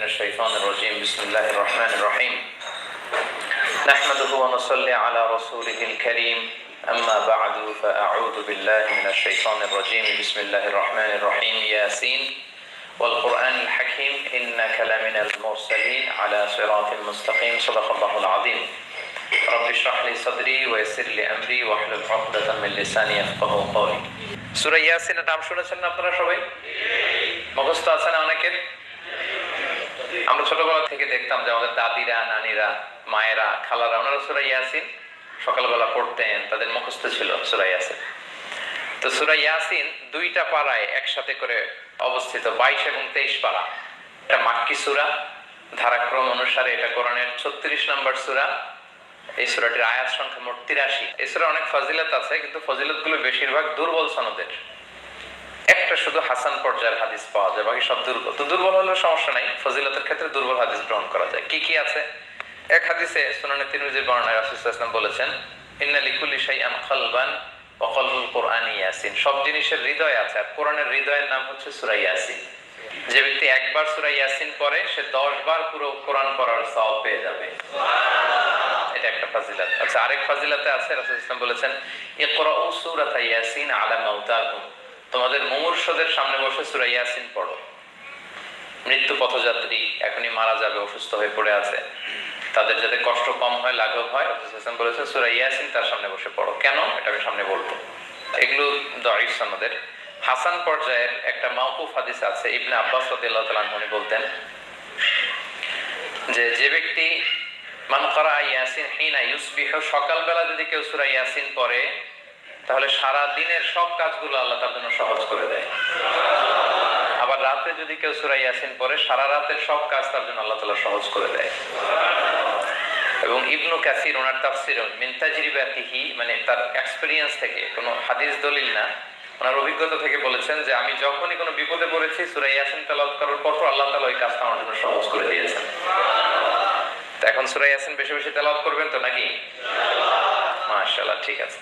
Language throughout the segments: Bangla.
من الشيطان الرجيم بسم الله الرحمن الرحيم نحمده ونصلي على رسوله الكريم أما بعد فأعوذ بالله من الشيطان الرجيم بسم الله الرحمن الرحيم ياسين والقرآن الحكيم إنك لمن المرسلين على صراط مستقيم صدق الله العظيم رب اشرح لي صدري ويسر لي أمري واحلل عقدة من لساني يفقه قولي سورة ইয়াসিনের নাম শুনেছেন না আপনারা সবাই মুখস্থ আছে না অনেকের আমরা ছোটবেলা থেকে দেখতাম যে আমাদের দাদিরা, নানিরা, মায়েরা, খালারা, ওনারা সুরা ইয়াসিন সকালবেলা পড়তেন, তাদের মুখস্থ ছিল সুরা ইয়াসিন। তো সুরা ইয়াসিন দুইটা পাড়ায় একসাথে করে অবস্থিত, বাইশ এবং তেইশ পাড়া। এটা মাক্কি সুরা, ধারাক্রম অনুসারে এটা কোরআনের ছত্রিশ নম্বর সুরা। এই সুরাটির আয়াত সংখ্যা মোট তিরাশি। সুরা অনেক ফজিলত আছে, কিন্তু ফজিলতগুলো বেশিরভাগ দুর্বল সনদের। একটা শুধু হাসান পর্যায়ের হাদিস পাওয়া যায়, বাকি সব দুর্বল। তো দুর্বল হলেও সমস্যা নাই, ফজিলতের ক্ষেত্রে দুর্বল হাদিস গ্রহণ করা যায়। কি কি আছে? এক হাদিসে সুনানে তিরমিজির বর্ণনায় রাসূলুল্লাহ সাল্লাল্লাহু বলেছেন, ইন্না কলবুল কোরআন ইয়াসিন। সব জিনিসের হৃদয় আছে, আর কোরআনের হৃদয়ের নাম হচ্ছে ইয়াসিন। যে ব্যক্তি একবার ইয়াসিন পড়ে, সে 10 বার পুরো কোরআন পড়ার পেয়ে যাবে। এটা একটা ফাজিলাত। আচ্ছা আরেক ফাজিলাতে আছে, রাসূল ইসলাম বলেছেন ইয়াসিন আলা মাউতাকুম তোমাদের মুমূর্ষদের সামনে বসে সূরা ইয়াসিন পড়ো। মৃত্যু পথযাত্রী এখনই মারা যাবে, অসুস্থ হয়ে পড়ে আছে। তাদের যাতে কষ্ট কম হয়, লাঘব হয় ইসলাম বলেছেন, সূরা ইয়াসিন তার সামনে বসে পড়ো। কেন? এটা আমি সামনে বলব। এগুলো দঈফ সনদের। হাসান পর্যায়ের একটা মাওকুফ হাদিস আছে, ইবনে আব্বাস রাদিয়াল্লাহু তাআলা উনি বলতেন যে যে ব্যক্তি মান করা ইয়াসিন হিনা ইউসবিহ, সকালবেলা যদি কেউ সূরা ইয়াসিন পড়ে তাহলে সারা দিনের সব কাজগুলো আল্লাহ তার জন্য সহজ করে দেয়। আবার রাতে যদি কেউ সূরা ইয়াসিন পড়ে, সারা রাতের সব কাজ তার জন্য আল্লাহ তাআলা সহজ করে দেয়। এবং ইবনু কাসির, ওনার তাফসির মিন তাজরিবাতিহি মানে তার এক্সপেরিয়েন্স থেকে, কোনো হাদিস দলিল না, ওনার অভিজ্ঞতা থেকে বলেছেন যে আমি যখনই কোনো বিপদে পড়েছি সুরাই ইয়াসিন তেলাওয়াত করার পর আল্লাহ তালা ওই কাজটা আমার জন্য সহজ করে দিয়েছেন। এখন সুরাই ইয়াসিন বেশি বেশি তেলাওয়াত করবেন তো নাকি? মাশাআল্লাহ, ঠিক আছে।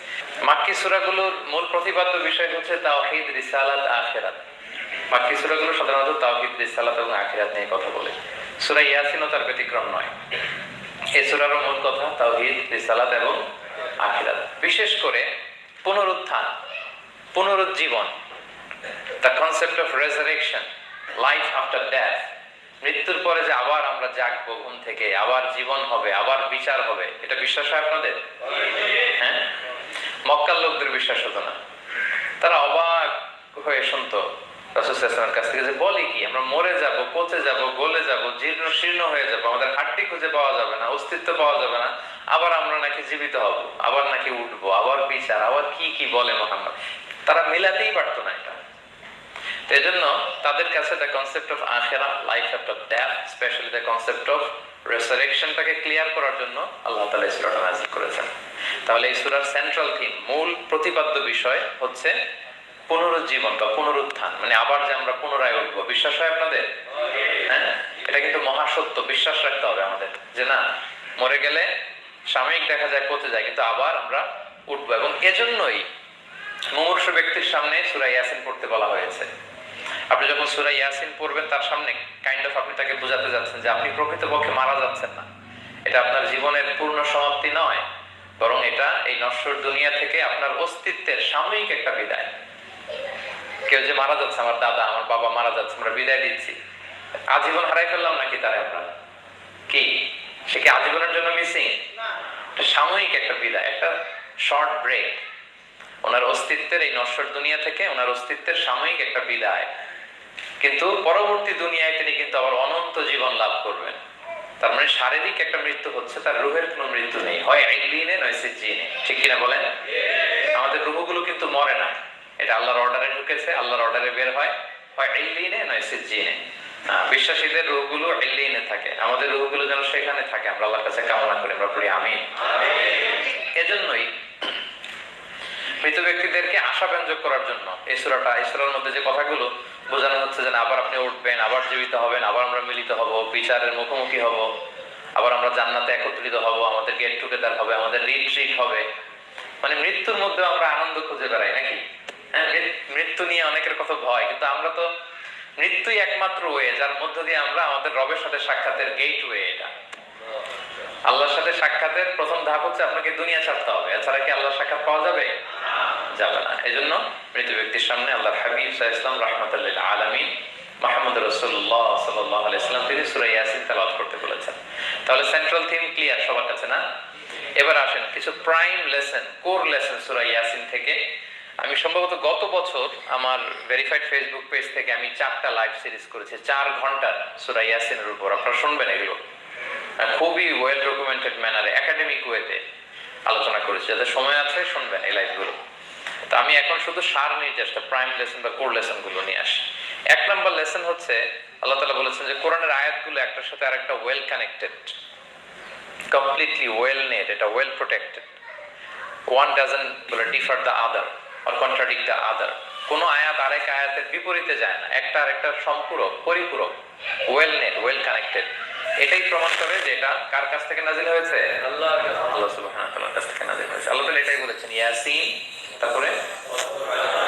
মাক্কি সূরাগুলোর মূল প্রতিপাদ্য বিষয় হচ্ছে তাওহীদ, রিসালাত মাক্কি সূরাগুলো সাধারণত তাওহীদ, রিসালাত এবং নিয়ে কথা বলে। সূরা ইয়াসিনও তার ব্যতিক্রম নয়। এই সূরার মূল কথা তাওহীদ, রিসালাত এবং আখিরাত। বিশেষ করে পুনরুত্থান, পুনরুজ্জীবন the concept of resurrection life after death মৃত্যুর পরে যে আবার আমরা জাগবো ঘুম থেকে, আবার জীবন হবে, আবার বিচার হবে, এটা বিশ্বাস হয় আপনাদের? হ্যাঁ? মক্কার লোকদের বিশ্বাস হতো না। তারা অবাক হয়ে শুনতো কাছ থেকে যে, বলে কি, আমরা মরে যাব, পচে যাব, গলে যাব, জীর্ণ, শীর্ণ হয়ে যাব, আমাদের হাড্ডি খুঁজে পাওয়া যাবে না, অস্তিত্ব পাওয়া যাবে না, আবার আমরা নাকি জীবিত হব, আবার নাকি উঠবো, আবার বিচার, আবার কি কি বলে মোহাম্মদ? তারা মিলাতেই পারতো না এটা। এই জন্য তাদের কাছে দ্য কনসেপ্ট অফ আখেরা life after death specially the concept of রেসারেকশনটাকে clear করার জন্য আল্লাহ তালা এই সুরাটা নাজিল করেছেন। তাহলে এই সুরার সেন্ট্রাল থিম মূল প্রতিপাদ্য বিষয় হচ্ছে পুনরুজ্জীবন বা পুনরুত্থান। মানে আবার যে আমরা পুনরায় উঠবো। বিশ্বাস হয় আপনাদের? হ্যাঁ? এটা কিন্তু মহাসত্য। বিশ্বাস রাখতে হবে আমাদের। যে না, মরে গেলে সাময়িক দেখা যায়, পচে যায়, কিন্তু আবার আমরা উঠবো। এবং এজন্যই মুমূর্ষ ব্যক্তির সামনে সুরা ইয়াসিন পড়তে বলা হয়েছে। আপনি যখন সুরা ইয়াসিন পড়বেন, তার সামনে কাইন্ড অফ আপনি তাকে বোঝাতে যাচ্ছেন যে আপনি প্রকৃতপক্ষে মারা যাচ্ছেন না। এটা আপনার জীবনের পূর্ণ সমাপ্তি নয়, বরং এটা এই নশ্বর দুনিয়া থেকে আপনার অস্তিত্বের সাময়িক একটা বিদায়। কেউ যে মারা যাচ্ছে, আমার দাদা, আমার বাবা মারা যাচ্ছে, আমরা বিদায় দিচ্ছি। আজীবন হারাই ফেললাম নাকি তারা আমরা? কি? সে কি আজীবনের জন্য মিসিং সাময়িক একটা বিদায়, একটা শর্ট ব্রেক ওনার অস্তিত্বের এই নশ্বর দুনিয়া থেকে ওনার অস্তিত্বের সাময়িক একটা বিদায়। কিন্তু পরবর্তী দুনিয়ায় তিনি কিন্তু আবার অনন্ত জীবন লাভ করবেন। তার মানে শারীরিক একটা মৃত্যু হচ্ছে, তার রুহের কোনো মৃত্যু নেই। হয় আইলিনে, নয় সিজিনে ঠিক কিনা বলেন? আমাদের রুহগুলো কিন্তু মরে না। এটা আল্লাহর অর্ডারে ঢুকেছে, আল্লাহর অর্ডারে বের হয়। হয় আইলিনে, নয় সিজিনে বিশ্বাসীদের রুহগুলো আইলিনে থাকে। আমাদের রুহগুলো যেন সেখানে থাকে, আমরা আল্লাহর কাছে কামনা করি, আমরা আমিন। এজন্যই মৃত ব্যক্তিদেরকে আশা ব্যঞ্জক করার জন্য এই সুরাটা মধ্যে যে কথাগুলো বোঝানো হচ্ছে যে আবার আপনি উঠবেন, আবার জীবিত হবেন, আবার আমরা মিলিত হব, বিচারের মুখোমুখি হব, আবার আমরা জান্নাতে একত্রিত হব, আমাদের গেট টুগেদার হবে, আমাদের রিট্রিট হবে। মানে মৃত্যুর মধ্যে আমরা আনন্দ খুঁজে বেড়াই, নাকি? হ্যাঁ মৃত্যু নিয়ে অনেকের কত ভয়, কিন্তু আমরা তো মৃত্যুই একমাত্র ওয়ে যার মধ্য দিয়ে আমরা আমাদের রবের সাথে সাক্ষাতের গেট ওয়ে এটা। আল্লাহর সাথে সাক্ষাতের প্রথম ধাপ হচ্ছে আপনাকে দুনিয়া ছাড়তে হবে। এছাড়া কি আল্লাহর সাক্ষাৎ পাওয়া যাবে? যাবে না। এই জন্য মৃত ব্যক্তির সামনে আল্লাহ হাবিব সাহা ইসলাম রহমতুল্লাহ আলমিন মাহমুদ রসুল্লাহ সাল্লাহ আলাইসলাম তিনি সুরাই ইয়াসিন তেলাওয়াত করতে বলেছেন। তাহলে সেন্ট্রাল থিম ক্লিয়ার সবার কাছে না? এবার আসেন, কিছু প্রাইম লেসন কোর লেসন সুরাই ইয়াসিন থেকে। আমি সম্ভবত গত বছর আমার ভেরিফাইড ফেসবুক পেজ থেকে আমি চারটা লাইভ সিরিজ করেছি, চার ঘণ্টার সুরাই ইয়াসিনের উপর। আপনারা শুনবেন এগুলো। খুবই ওয়েল ডকুমেন্টেড ম্যানারে একাডেমিক ওয়েতে আলোচনা করেছি। যাদের সময় আছে, শুনবেন এই লাইভগুলো তো আমি এখন শুধু সার নিয়ে চেষ্টা প্রাইম লেসন বা কোর লেসনগুলো নিয়ে আসি। এক নম্বর লেসন হচ্ছে, আল্লাহ তালা বলেছেন যে কোরআনের আয়াতগুলো একটার সাথে আরেকটা well connected completely well knit এটা ওয়েল প্রোটেক্টেড ওয়ান ডাজন বলে differ the other or contradict the other কোনো আয়াত আরেক আয়াতের বিপরীতে যায় না। একটা আরেকটা সম্পূরক, পরিপূরক ওয়েল নেট ওয়েল কানেক্টেড এটাই প্রমাণ করে যে এটা কার কাছ থেকে নাজিল হয়েছে? আল্লাহ আল্লাহ কাছ থেকে নাজিল হয়েছে। আল্লাহ এটাই বলেছেন ইয়াসিন তারপরে?